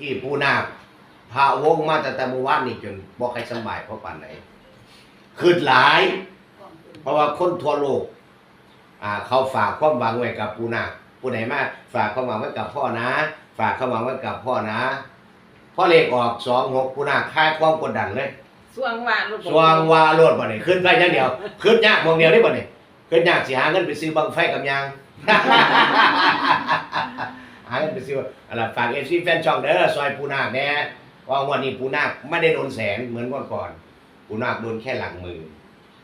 ที่ผู้นาคพาวงมาแต่แต่เมื่อวานนี่จนบอกใครสำบายเพราะปานไหนคืดหลาย เพราะว่าคนทั่วโลก อ่า เขาฝากความหวังไว้กับผู้นาคผู้ใดมาฝากความหวังไว้กับพ่อนะ ฝากความหวังไว้กับพ่อนะพ่อเลขออกสองหกผู้นาคคลายความกดดันเลยสวงหวานลูกสว่างวาโลดบ่นี่ขึ้นไปอย่างเดียวขึ้นยากมองเดียวได้บ่นี่ขึ้นยากสิหาเงินไปซื้อบังไฟกับยาง หาเงินไปซื้ออะไรฝาก FC แฟนช่องเด้อซอยปูนาคแน่ว่าวันนี้ปูนาคไม่ได้โดนแสนเหมือนวันก่อน ปูนาคโดนแค่หลักหมื่น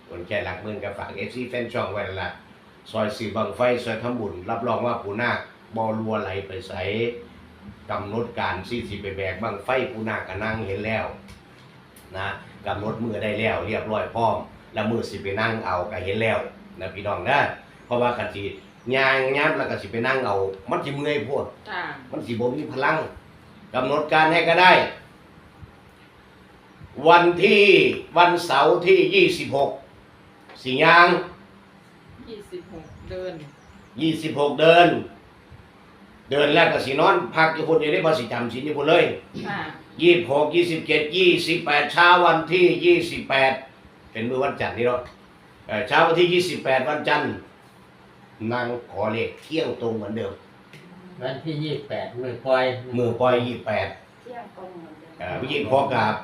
โดนแค่หลักหมื่นกับฝาก FC แฟนช่องไว้นั่นละซอยซื้อบังไฟซอยทำบุญรับรองว่าปูนาคบ่รัวไหลไปใสกำหนดการที่สิไปแบกบังไฟปูนาคก็นั่งเห็นแล้วนะกำหนดมือได้แล้ว เรียบร้อยพร้อม แล้วมือสิไปนั่งเอาก็เห็นแล้วนะพี่น้องนะเพราะว่าคันสิ ย่างยับแล้วก็สิไปนั่งเอา มันสิเมื่อยโพดจ้ามันสิบ่มีพลังกำหนดการให้ก็ได้ วันที่วันเสาร์ที่ 26 สิยาง ยี่สิบหกเดิน26 เดิน เดินแล้วก็สินอน พักอยู่พุ่นอยู่ได้บ่สิจำศีลอยู่พุ่นเลย ค่ะยี่สิบหกยี่สิบเจ็ดยี่สิบแปดเช้าวันที่ยี่สิบแปดเป็นมื้อวันจันทร์นี่เนาะเอ่อเช้าวันที่ยี่สิบแปดวันจันทร์ นางขอเลขเที่ยงตรงเหมือนเดิมวันที่ยี่สิบแปดมือปล่อยมือปล่อยยี่แปดเที่ยงตรงเหมือนเดิมเอ่อวิจิตรพอกับ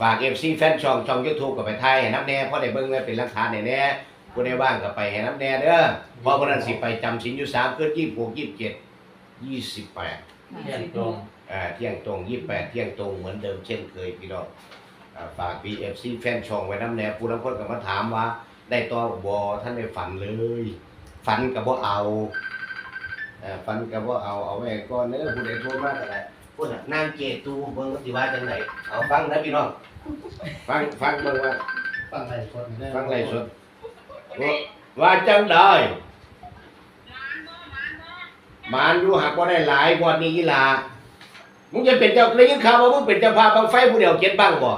ฝากเอฟซีแฟนช่องช่องยูทูบกับไปไทยให้น้ำแน่เพราะได้เบิ่งไว้เป็นหลักฐานแน่แน่ผู้ใดว่างก็ไปให้น้ำแน่เด้อเพราะวันนั้นสิไปจำศีลอยู่สามคืนยี่สิบหกยี่สิบเจ็ดยี่สิบแปดเที่ยงตรงอ่าเที่ยงตรงยี่แปดเที่ยงตรงเหมือนเดิมเช่นเคยพี่น้องอ่าฝาก BFC แฟนช่องไว้น้ำแนวผู้ลางคนก็มาถามว่า ได้ตัวบอท่านได้ฝันเลย ฝันกับบ่เอาเอ่อฝันกับบ่เอาเอาไว้ก่อนเนื้อผู้ใดโทรมาก็ได้ผู้น่ะนางเกตูเบิ่งว่าสิว่าจังไดเอาฟังนะพี่น้องฟังฟังเบิ่งว่าฟังไรคนเด้อฟังไรสดว่าว่าจังไดมานอยู่หักบ่ได้หลายกว่านี้อีหลามึงจะเป็นเจ้าได้ยินข่าวว่ามึงเป็นเจ้าภาพบังไฟผู้เดียวเก็บบ้างบ่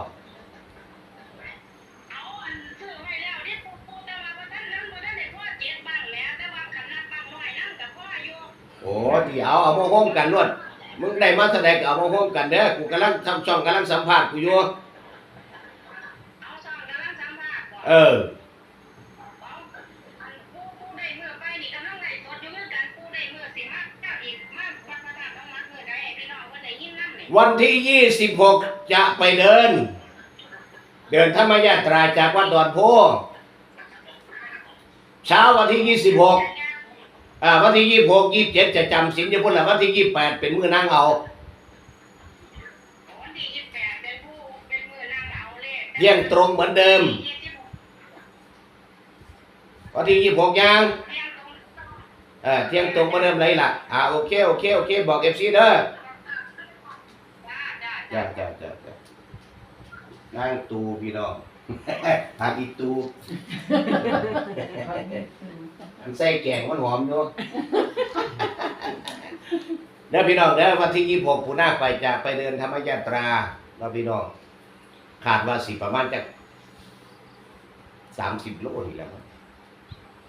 ที่เอาเอามาโฮมกันนวดมึงได้มาแสดงก็เอามาโฮมกันเด้อกูกำลังทำช่องกำลังสัมภาษณ์กูอยู่เออวัดพระธาตุต้องมาเอใดให้พี่น้อวันที่ยี่สิบหกจะไปเดิน เดินธรรมยาตราจากวัดดอนโพเช้าวันที่ยี่สิบหก อ่าวันที่ยี่สิบหกยี่สิบเจ็ดจะจำศีลอยู่พุ่นละวันที่ยี่สิบแปดเป็นมือนั่งเอาวันที่28เป็นผู้เป็นมื้อนั่งเอาเลขเที่ยงตรงเหมือนเดิม วันที่ยี่สิบหกยังเที่ยงตรงเออเที่ยงตรงเหมือนเดิมเลยล่ะอ่าโอเคโอเคโอเคบอกเอฟซีเด้อจ้าจ้าจ้าจ้าจ้าจ้านั่งตูพี่น้อง หาอีตูมันใส่แกงมันหอมอยู่เด้อพี่น้องเด้อวันที่ยี่สิบหกผู้นาคไปจะไปเดินธรรมยาตราเราพี่น้องขาดว่าสิประมาณจะสามสิบโลนี่แหละครับ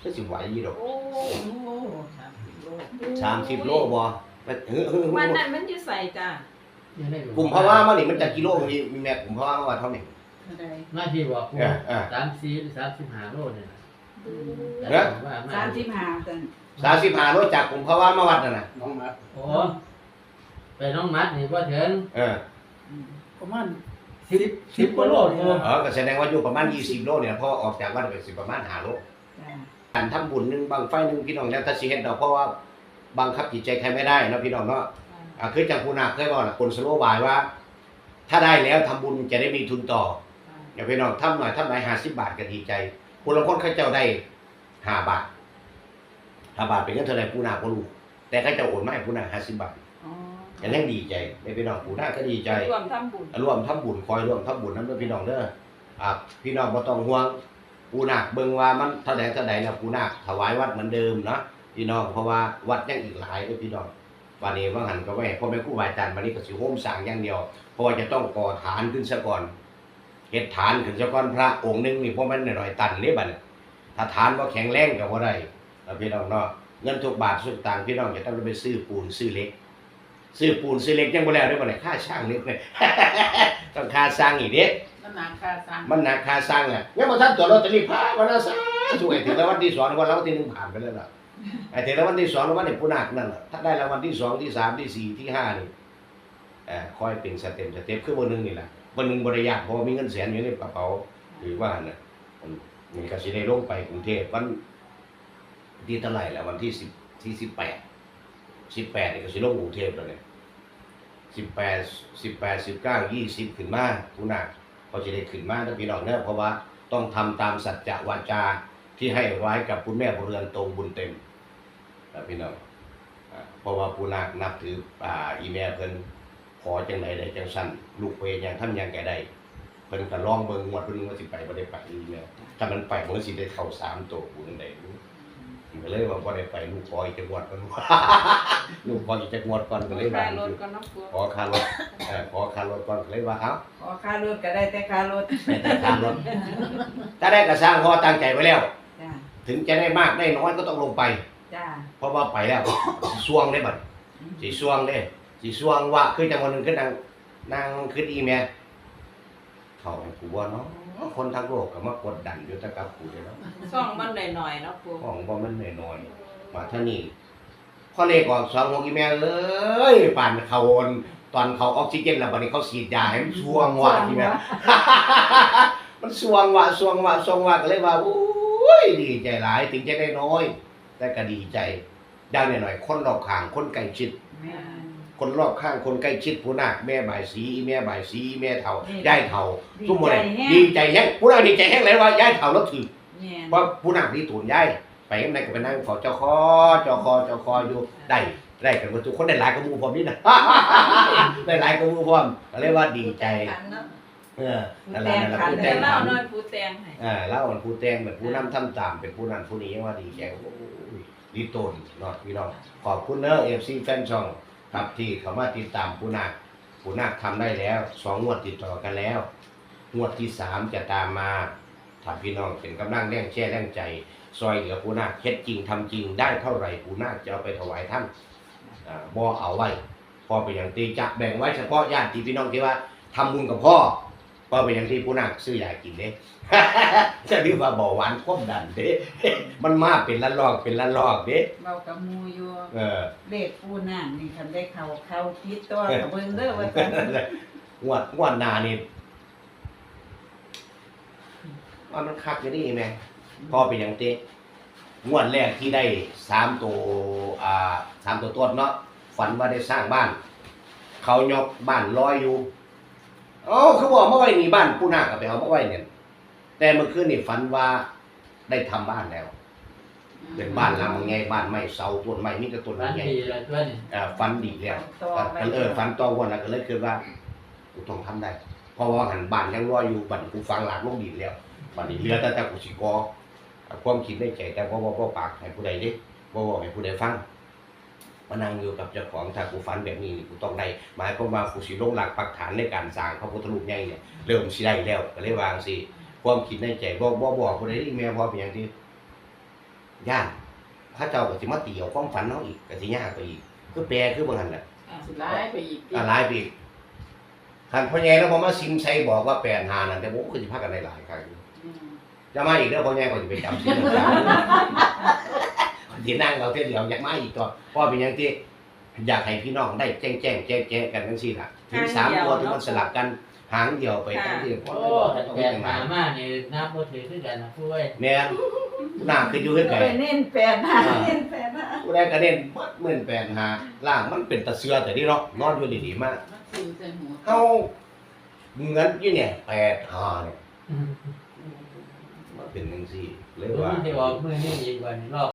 ก็สิไหวยี่ดอกโอ้โหสามสิบโลสามสิบโลบ่มันเฮ้อเฮ้อวันเฮ้อนั้นมันอยู่ใส่จ้าอยู่ในกลุ่มภาวะมันนี่มันจะกิโลมีมีแม่กลุ่มภาวะมาว่าเท่า ไหร่หน้าที่บอกกูเออเออสามสี่หรือสามสิบห้าโลเนี่ยนะเนอะแต่ว่ามาสามสิบห้าตันสามสิบห้าโลจากกลุ่มภาวะมาวัดน่ะนะน้องมัดโอ้ไปน้องมัดนี่ก็ถึงเออประมาณสิบสิบกว่าโลอยู่เออก็แสดงว่าอยู่ประมาณยี่สิบโลเนี่ยเพราะว่าออกจากวัดไปสิประมาณห้าโลจ้ะการทำบุญหนึ่งบางไฟหนึ่งพี่น้องแล้วถ้าสิเห็นดอกเพราะว่าบังคับจิตใจใครไม่ได้นะพี่น้องเนาะ อ่าคือจังผู้นาคเคยบอกนะคนสโลบายว่า ถ้าได้แล้วทำบุญจะได้มีทุนต่อ อย่าพี่น้องทำหน่อยทำหน่อยห้าสิบบาทก็ดีใจคนละคนเขาเจ้าได้ห้าบาทห้าบาทเป็นเงินเท่าไหรผู้นาคก็รู้แต่เขาเจะโอนมาให้ผู้นาห้าสิบบาทอ๋ออย่างนั้นดีใจไม่พี่น้องผู้นาคก็ดีใจรวมทำบุญร่วมทำบุญคอยร่วมทำบุญนั้นด้วยพี่น้องเด้ออ่าพี่น้องบ่ต้องห่วงปูนาคเบิ่งว่ามันเท่าใดเท่าใดนะปูนาคถวายวัดเหมือนเดิมเนาะพี่น้องเพราะว่าวัดยังอีกหลายเด้อพี่น้องวันนี้ว่าหันก็ไว้ให้พ่อแม่ครูบาอาจารย์วันนี้ก็สิโฮมสร้างอย่างเดียว เพราะว่าจะต้องก่อฐานขึ้นซะก่อน เฮ็ดฐานขึ้นซะก่อนพระองค์หนึงนี่เพราะมันน้อยๆตันนี่บัดนี้ถ้าฐานบ่แข็งแรงก็บ่ได้แล้วพี่น้องเนาะเงินทุกบาททุกสตางค์พี่น้องจะต้องไปซื้อปูนซื้อเหล็ก ซื้อปูนซื้อเหล็กยังบ่แล้วได้บ่เนี่ยค่าช่างเหล็กเนี่ยต้องค่าสร้างอีกเด้น้ำหนักค่าสั่งมันหนักค่าสร้างแหละยังบ่ทันตัวลอตเตอรี่พาวันละซะถูกไอ้ถึงแล้ววันที่สองวันแล้ววันที่หนึ่งผ่านไปแล้วล่ะไอ้ถึงแล้ววันที่สองแล้ววันนี้ผู้นักนั่นน่ะถ้าได้รางวัลที่สองที่สามที่สี่ที่ห้านี่เอ่อค่อยเป็นสเต็ปสเต็ปคือวันหนึงนี่แหละ วันหนึงบ่ได้ยากพราะว่ามีเงินแสนอยู่ในกระเป๋าหรือว่าน่ะมันมันก็สิได้ลงไปกรุงเทพวันที่เท่าไหร่แล้ววันที่สิบที่สิบแปดสิบแปดนี่กสิลงกรุงเทพแล้วเนี่ยสิบแปดสิบแปดสิบเก้ายี่สิบขึ้นมาผู้นักเขาจะได้ขึ้นมานะพี่น้องเนอะเพราะว่าต้องทำตามสัจจะวาจาที่ให้ไว้กับคุณแม่บุเรือนตรงบุญเต็มนะพี่น้องเพราะว่าปูนานับถืออ่าอีแม่เพิ่น ขอจังไดได้จังสั่นลูกเวรยังทำหยังแกได้เพิ่นก็ลองเบิ่งงวดเพิ่นว่าสิไปบ่ได้ไปอีแม่ถ้ามันไปมันก็สิได้เข้าสามตัวบุญได้ก็เลยว่าบ่ได้ไปลูกขออีกจักงวดก่อนลูกขออีกจักงวดก่อนก็เลยว่าค่ารถก็นับตัวขอค่ารถเอ่อขอค่ารถก่อนก็เลยว่าเอ้าขอค่ารถก็ได้แต่ค่ารถแต่ทางรถถ้าได้กระสร้างเพราะว่าตั้งใจไว้แล้วจ้าถึงจะได้มากได้น้อยก็ต้องลงไปจ้าเพราะว่าไปแล้วสีช่วงได้บัดสีช่วงได้ สีช่วงว่าคือจังวันหนึงขึ้นนางนางขึ้นอีเมียเขาให้กูว่าเนาะคนทั้งโลกก็มากดดันอยู่แตะกับกูเลยเนาะช่องมันได้หน่อยเนาะปูของบ่มันน้อยๆมาเท่านี้พอเลขออกสองหกอีเมียเอ้ยป่านเขาโอนตอนเขาออกซิเจนแล้วบัดนี้เขาฉีดยาให้มันช่วงว่าอีเมียมันสวงว่ะสวงว่ะสวงว่ะก็เลยว่าอุ้ยดีใจหลายถึงจะได้น้อย แต่ก็ดีใจได้หน่อยๆคนรอบข้างคนใกล้ชิดแม่ คนรอบข้างคนใกล้ชิดผู้นาคแม่บ่ายสีแม่บ่ายสีแม่เฒ่านี่ยายเฒ่าดีทุกคนเลยใจแฮะดีใจแฮงผู้นาคดีใจแฮงเลยว่ายายเฒ่าแล้วถือแม่ว่าผู้นาคนี่ตูนยายไปข้างในก็ไปนั่งขอเจ้าคอเจ้าคอเจ้าคออยู่ได้ได้กันหมดทุกคนได้หลายกระมูพร้อมนี่นะได้หลายกระมูพร้อมก็เลยว่าดีใจกันเนาะเออนั่นแหละนั่นแหละผู้แต่แต่งเล่าขันน้อยปูแตงให้อ่าเล่ามันผู้แต่งแบบผู้นำทำตามเป็นผู้นั้นผู้นี้ว่าดีแกโอ้ยดีโตนเนาะพี่น้องขอบคุณเนอะเอฟซีแฟนช่อง ครับที่เขามาติดตามผู้นาคผู้นาคทำได้แล้วสองงวดติดต่อกันแล้ว งวดที่สามจะตามมาถ้าพี่น้องเป็นกำลังแรงแช่แรงใจ ซอยเหลือผู้นาคเฮ็ดจริงทำจริงได้เท่าไหร่ผู้นาคจะเอาไปถวายท่านอ่าบ่เอาไว้พ่อเป็นอย่างตีจะแบ่งไว้เฉพาะญาติพี่น้องที่ว่าทำบุญกับพ่อ พอเป็นอย่างที่ผู้นาคซื้อยากินเด้ จะเรียกว่าเบาหวานความดันเด้มันมาเป็นละลอกเป็นละลอกเด้เบากับหมูอยู่เออเลขปูนางนี่คันได้เข้าเข้าผิดตัวก็เบิ่งเด้อว่าซั่นงวดงวดหนานี่ว่ามันคักอยู่นี่แม่พอเป็นอย่างเต้งวดแรกที่ได้สามตัวอ่าสามตัวต้นเนาะฝันว่าได้สร้างบ้าน เขายกบ้านลอยอยู่ เอ๋อคือบอกมาไว้นี่บ้านผู้นาคก็ไปเอามาไว้เนี่ย แต่เมื่อคืนนี่ฝันว่าได้ทำบ้านแล้ว เป็นบ้านหลังไงบ้านไม้เสาต้นไม้มีแต่ต้นร้านใหญ่ดีแล้วตัวนี้อ่าฟันดีแล้ว ต่อไปก็เออฟันต่อวันแล้วก็เลยคิดว่ากูต้องทำได้ เพราะว่าหันบ้านยังรออยู่บัดนกูฟังหลากลงดินแล้วบัดนี้เหลือแต่แต่กูสิกอเอาความคิดในใจแต่ว่าว่าว่าปากให้ผู้ใดเด้ว่าว่าให้ผู้ใดฟัง มานั่งอยู่กับเจ้าของถ้ากูฝันแบบนี้นี่กูต้องได้หมายความว่ากูสิลงหลักปักฐานในการสร้างพระพุทธรูปใหญ่เนี่ยเริ่มสิได้แล้วก็เลยวาจั่งสิความคิดในใจบ่บ่บอกผู้ใดที่แม่พ่อเป็นอย่างที่ย่านพระเจ้าก็สิมาตีเอาความฝันเฮาอีกก็สิยากไปอีกคือแปลคือบ่หั่นน่ะสุดท้ายไปอีกอะไรปีกขันพ่อใหญ่แล้วพอมาซิมไซบอกว่าแปดหานั่นแต่ผมก็จะพากันได้หลายครั้งอยู่จะมาอีกเด้อพ่อใหญ่ก็จะไปจำซิม ที่นั่งเราเท่ยวเดียวอยากมาอีกต่อเพราะเป็นอย่างที่อยากให้พี่น้องได้แจ้งแจ้งแจ้งแจ้งกันทั้งสิ้นล่ะถึงสามตัวที่มันสลับกันหางเดียวไปทั้งที่โอ้แปดหามานี่นับบ่ถือคือกันนะผู้เว้ยแม่นหน้าคืออยู่ขึ้นไกลไปเน้นแปดหาเน้นแปดหาผู้ใดก็เน้นมัดหมื่นแปดหาล่างมันเป็นตะเสือแต่ที่เนาะนอนอยู่ดีๆมากซิมใส่หัวเฮาเงินอยู่เนี่ยแปดหาเนี่ยมันเป็นจังซี่เลยเดี๋ยวว่ามันจะออกมือนี่อีกวันนี้รอบ